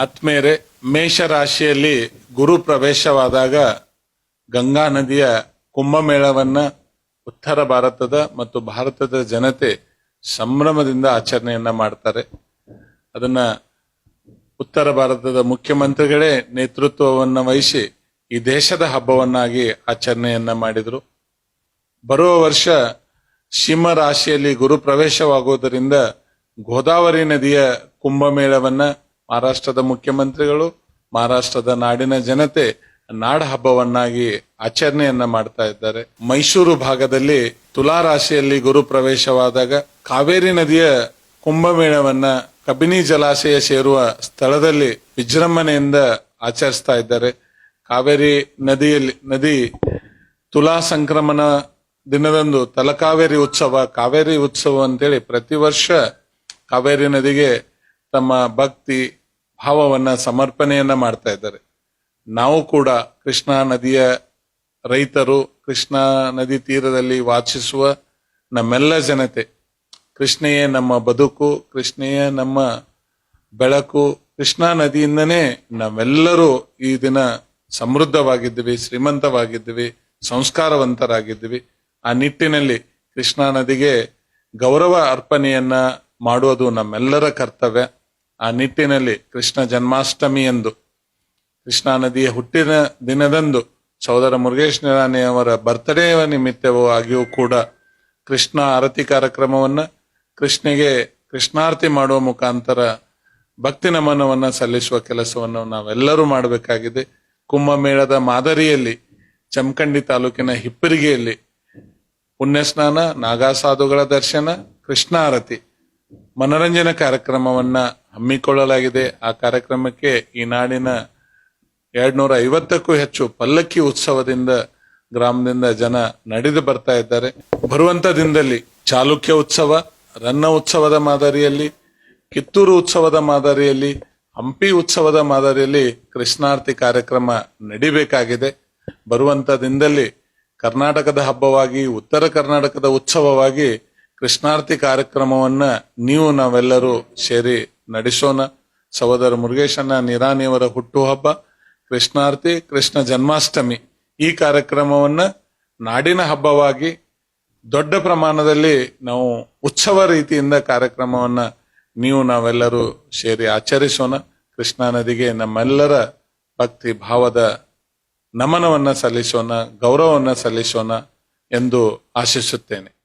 ಆತ್ಮೇರೆ ಮೇಷ ರಾಶಿಯಲ್ಲಿ ಗುರು ಪ್ರವೇಶವಾದಾಗ ಗಂಗಾ ನದಿಯ ಕುಂಭಮೇಳವನ್ನ ಉತ್ತರ ಭಾರತದ ಮತ್ತು ಭಾರತದ ಜನತೆ ಸಂಭ್ರಮದಿಂದ ಆಚರಣೆಯನ್ನ ಮಾಡ್ತಾರೆ. ಅದನ್ನ ಉತ್ತರ ಭಾರತದ ಮುಖ್ಯಮಂತ್ರಿಗಳೇ ನೇತೃತ್ವವನ್ನ ವಹಿಸಿ ಈ ದೇಶದ ಹಬ್ಬವನ್ನಾಗಿ ಆಚರಣೆಯನ್ನ ಮಾಡಿದ್ರು. ಬರುವ ವರ್ಷ ಸಿಂಹ ರಾಶಿಯಲ್ಲಿ ಗುರು ಪ್ರವೇಶವಾಗುವುದರಿಂದ ಗೋದಾವರಿ ನದಿಯ ಕುಂಭಮೇಳವನ್ನ ಮಹಾರಾಷ್ಟ್ರದ ಮುಖ್ಯಮಂತ್ರಿಗಳು, ಮಹಾರಾಷ್ಟ್ರದ ನಾಡಿನ ಜನತೆ ನಾಡ ಹಬ್ಬವನ್ನಾಗಿ ಆಚರಣೆಯನ್ನ ಮಾಡ್ತಾ ಇದ್ದಾರೆ. ಮೈಸೂರು ಭಾಗದಲ್ಲಿ ತುಲಾ ರಾಶಿಯಲ್ಲಿ ಗುರು ಪ್ರವೇಶವಾದಾಗ ಕಾವೇರಿ ನದಿಯ ಕುಂಭಮೇಳವನ್ನ ಕಬಿನಿ ಜಲಾಶಯ ಸೇರುವ ಸ್ಥಳದಲ್ಲಿ ವಿಜೃಂಭಣೆಯಿಂದ ಆಚರಿಸ್ತಾ ಇದ್ದಾರೆ. ಕಾವೇರಿ ನದಿಯಲ್ಲಿ, ನದಿ ತುಲಾ ಸಂಕ್ರಮಣ ದಿನದಂದು ತಲಕಾವೇರಿ ಉತ್ಸವ, ಕಾವೇರಿ ಉತ್ಸವ ಅಂತೇಳಿ ಪ್ರತಿ ವರ್ಷ ಕಾವೇರಿ ನದಿಗೆ ತಮ್ಮ ಭಕ್ತಿ ಭಾವವನ್ನ ಸಮರ್ಪಣೆಯನ್ನ ಮಾಡ್ತಾ ಇದ್ದಾರೆ. ನಾವು ಕೂಡ ಕೃಷ್ಣಾ ನದಿಯ ರೈತರು, ಕೃಷ್ಣಾ ನದಿ ತೀರದಲ್ಲಿ ವಾಸಿಸುವ ನಮ್ಮೆಲ್ಲ ಜನತೆ, ಕೃಷ್ಣೆಯೇ ನಮ್ಮ ಬದುಕು, ಕೃಷ್ಣೆಯೇ ನಮ್ಮ ಬೆಳಕು, ಕೃಷ್ಣಾ ನದಿಯಿಂದನೇ ನಾವೆಲ್ಲರೂ ಈ ದಿನ ಸಮೃದ್ಧವಾಗಿದ್ದೀವಿ, ಶ್ರೀಮಂತವಾಗಿದ್ದೀವಿ, ಸಂಸ್ಕಾರವಂತರಾಗಿದ್ದೀವಿ. ಆ ನಿಟ್ಟಿನಲ್ಲಿ ಕೃಷ್ಣಾ ನದಿಗೆ ಗೌರವ ಅರ್ಪಣೆಯನ್ನ ಮಾಡುವುದು ನಮ್ಮೆಲ್ಲರ ಕರ್ತವ್ಯ. ಆ ನಿಟ್ಟಿನಲ್ಲಿ ಕೃಷ್ಣ ಜನ್ಮಾಷ್ಟಮಿ ಎಂದು. ಕೃಷ್ಣಾ ನದಿಯ ಹುಟ್ಟಿನ ದಿನದಂದು ಸಹೋದರ ಮುರುಗೇಶ್ ನಿರಾಣಿ ಅವರ ಬರ್ತ್ಡೇ ನಿಮಿತ್ತವೂ ಆಗಿಯೂ ಕೂಡ ಕೃಷ್ಣ ಆರತಿ ಕಾರ್ಯಕ್ರಮವನ್ನ ಕೃಷ್ಣಗೆ ಕೃಷ್ಣಾರತಿ ಮಾಡುವ ಮುಖಾಂತರ ಭಕ್ತಿ ನಮನವನ್ನ ಸಲ್ಲಿಸುವ ಕೆಲಸವನ್ನು ನಾವೆಲ್ಲರೂ ಮಾಡಬೇಕಾಗಿದೆ. ಕುಂಭಮೇಳದ ಮಾದರಿಯಲ್ಲಿ ಚಮಕಂಡಿ ತಾಲೂಕಿನ ಹಿಪ್ಪರಿಗೆಯಲ್ಲಿ ಪುಣ್ಯಸ್ನಾನ, ನಾಗಾಸಾಧುಗಳ ದರ್ಶನ ಕೃಷ್ಣ ಆರತಿ ಮನರಂಜನಾ ಕಾರ್ಯಕ್ರಮವನ್ನ ಹಮ್ಮಿಕೊಳ್ಳಲಾಗಿದೆ. ಆ ಕಾರ್ಯಕ್ರಮಕ್ಕೆ ಈ ನಾಡಿನ ಎರಡ್ನೂರ ಐವತ್ತಕ್ಕೂ ಹೆಚ್ಚು ಪಲ್ಲಕ್ಕಿ ಉತ್ಸವದಿಂದ ಗ್ರಾಮದಿಂದ ಜನ ನಡೆದು ಬರ್ತಾ ಇದ್ದಾರೆ. ಬರುವಂತ ದಿನದಲ್ಲಿ ಚಾಲುಕ್ಯ ಉತ್ಸವ, ರನ್ನ ಉತ್ಸವದ ಮಾದರಿಯಲ್ಲಿ, ಕಿತ್ತೂರು ಉತ್ಸವದ ಮಾದರಿಯಲ್ಲಿ, ಹಂಪಿ ಉತ್ಸವದ ಮಾದರಿಯಲ್ಲಿ ಕೃಷ್ಣಾರ್ತಿ ಕಾರ್ಯಕ್ರಮ ನಡಿಬೇಕಾಗಿದೆ. ಬರುವಂತ ದಿನದಲ್ಲಿ ಕರ್ನಾಟಕದ ಹಬ್ಬವಾಗಿ, ಉತ್ತರ ಕರ್ನಾಟಕದ ಉತ್ಸವವಾಗಿ ಕೃಷ್ಣಾರ್ತಿ ಕಾರ್ಯಕ್ರಮವನ್ನ ನೀವು ನಾವೆಲ್ಲರೂ ಸೇರಿ ನಡೆಸೋಣ ಸಹೋದರ ಮುರುಗೇಶನ ನಿರಾಣಿಯವರ ಹುಟ್ಟುಹಬ್ಬ, ಕೃಷ್ಣಾರ್ತಿ, ಕೃಷ್ಣ ಜನ್ಮಾಷ್ಟಮಿ ಈ ಕಾರ್ಯಕ್ರಮವನ್ನ ನಾಡಿನ ಹಬ್ಬವಾಗಿ ದೊಡ್ಡ ಪ್ರಮಾಣದಲ್ಲಿ ನಾವು ಉತ್ಸವ ರೀತಿಯಿಂದ ಕಾರ್ಯಕ್ರಮವನ್ನ ನೀವು ನಾವೆಲ್ಲರೂ ಸೇರಿ ಆಚರಿಸೋಣ. ಕೃಷ್ಣಾ ನದಿಗೆ ನಮ್ಮೆಲ್ಲರ ಭಕ್ತಿ ಭಾವದ ನಮನವನ್ನ ಸಲ್ಲಿಸೋಣ, ಗೌರವವನ್ನು ಸಲ್ಲಿಸೋಣ ಎಂದು ಆಶಿಸುತ್ತೇನೆ.